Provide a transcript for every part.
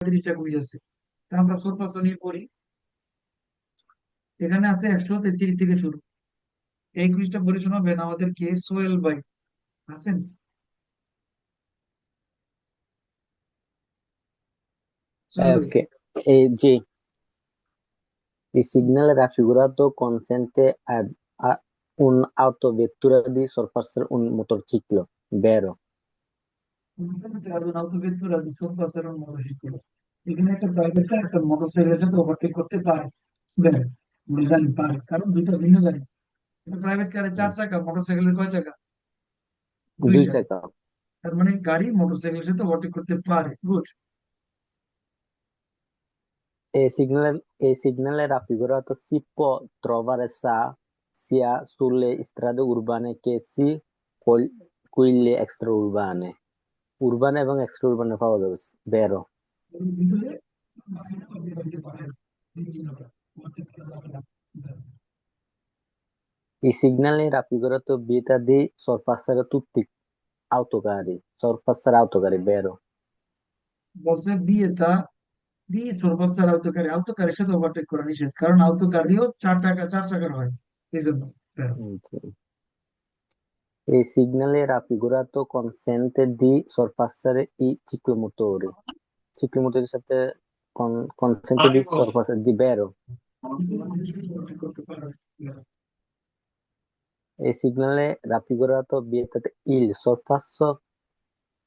পঁয়ত্রিশটা কুইজ আছে তা আমরা সোরপাস নিয়ে পড়ি এখানে আছে একশো তেত্রিশ থেকে শুরু এই কুইজটা পড়ে শোনাবেন আমাদের কে সোহেল ভাই আছেন সোহেল ভাই Ok, eh, G. Il segnale raffigurato consente ad, a un'autovettura di sorpassare un motorciclo, vero? consente ad un'autovettura di sorpassare un motociclo এখানে একটা প্রাইভেট কার একটা মোটরসাইকেলের সাথে ওভারটেক করতে পারে বের আমরা জানি পারে কারণ দুইটা ভিন্ন গাড়ি একটা প্রাইভেট কারে চার চাকা মোটরসাইকেলের কয় চাকা দুই Due চাকা secondi. তার মানে গাড়ি মোটরসাইকেলের সাথে ওভারটেক করতে পারে good E il segnale, il segnale raffigurato si può trovare sa, sia sulle strade urbane che si quel- quelle extraurbane. Urbane এবং extraurbane পাওয়া যাবে? এর ভিতরে আপনি পাইতে পারেন এই চিহ্নটা। ওভারটেক করা যাবে না autocarri, sorpassare autocarri, vero? বলছে বিয়েটা দিয়ে সর্বস্তার আওতকারী আওতকারীর সাথে ওভারটেক করা নিষেধ কারণ আওতকারীও চার টাকা চার চাকার হয়। এই জন্য। Il segnali raffigurato consente di sorpassare i ciclomotori. Ciclomotori sette con, consente di sorpassare di vero. Il segnale raffigurato vieta il sorpasso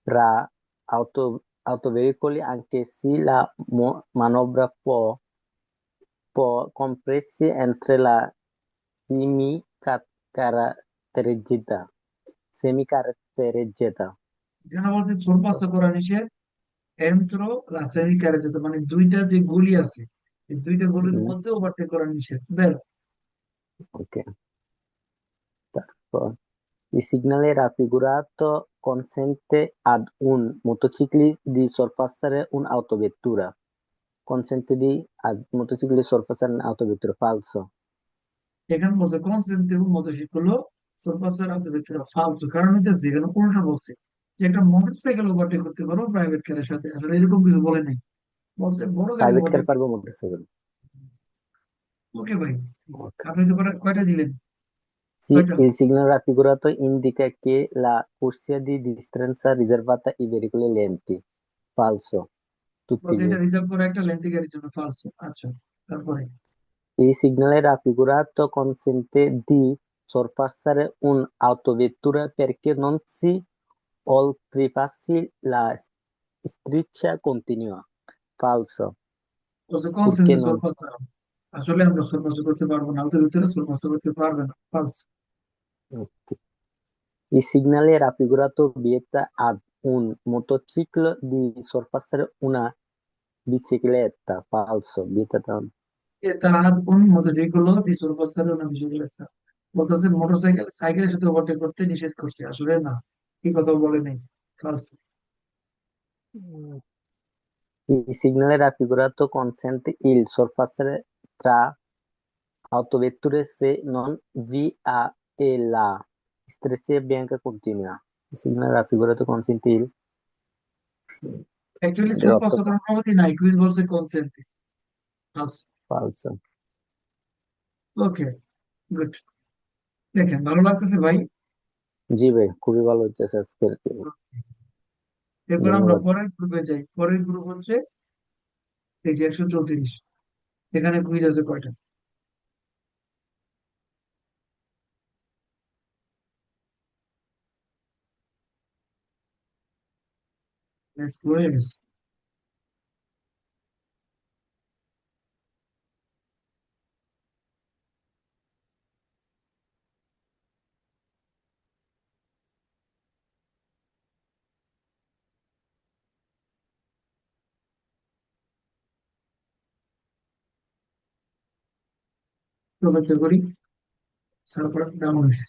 tra auto, autoveicoli anche se la manovra può, può compresi entro la limitazione caratterizzata. Semi-caratterizzata. Semi-caratterizzata. এখানে বলছে সর্বাস্ত করা নিষেধ এন্ত্রো রাসায়নিক যেত মানে দুইটা যে গুলি আছে এই দুইটা গুলির। মধ্যে ওভারটেক করা নিষেধ বের Ok. Tasto. Il segnale raffigurato consente ad un motociclista di sorpassare un'autovettura. Consente di ad motociclista di sorpassare un'autovettura. Falso. এখানে বলছে কনসেন্ট এবং মোটরসাইকেল ফালতু কারণ হইতেছে এখানে উল্টা বলছে যে একটা মোটরসাইকেল ওভারটেক করতে পারো প্রাইভেট কারের সাথে আসলে এরকম কিছু বলে নাই বলছে বড় গাড়ি Private car ওভারটেক পারব motorcycle. ওকে ভাই Ok. আপনি তো কয়টা- দিলেন Sì, ছয়টা il segnale raffigurato indica che la corsia di distanza riservata ai veicoli lenti. Falso. Tutti বলছে এটা veri. রিজার্ভ করা একটা লেন্থি গাড়ির জন্য ফালতু আচ্ছা তারপরে Il segnale raffigurato consente di sorpassare un'autovettura perché non si oltrepassi la striscia continua. Falso. বলছে কনসেন্ট Perché non? সর্বাস্ত আসলে আমরা সর্বাস্ত করতে পারবো না আমাদের ভিতরে সর্বাস্ত করতে পারবে না ফালতু Ok. Il segnale raffigurato vieta ad un motociclo di sorpassare una bicicletta. Falso. Vieta da- তার কোন মোটরসাইকেল দি সর্বাস্তের না বিষয় একটা বলতেছে মোটরসাইকেল সাইকেলের সাথে ওভারটেক করতে নিষেধ করছে আসলে না এই কথা বলে নেই ফালতু Il segnale raffigurato consente il sorpassare tra autovetture se non vi ha e la striscia bianca continua. Il segnale raffigurato consente il actually এর সর্বাস্ত অর্থ তো অনুমতি নাই কুইজ বলছে কনসেন্ট ফালতু falso. ওকে গুড দেখেন ভালো লাগতেছে ভাই? জি ভাই খুবই ভালো হইতেছে আজকের এরপর আমরা পরের গ্রুপে যাই। পরের গ্রুপ হচ্ছে এই যে একশো চৌত্রিশ। এখানে কুইজ আছে কয়টা? নেক্সট কুইজ অপেক্ষা করি। তারপর ডাউন হয়েছে।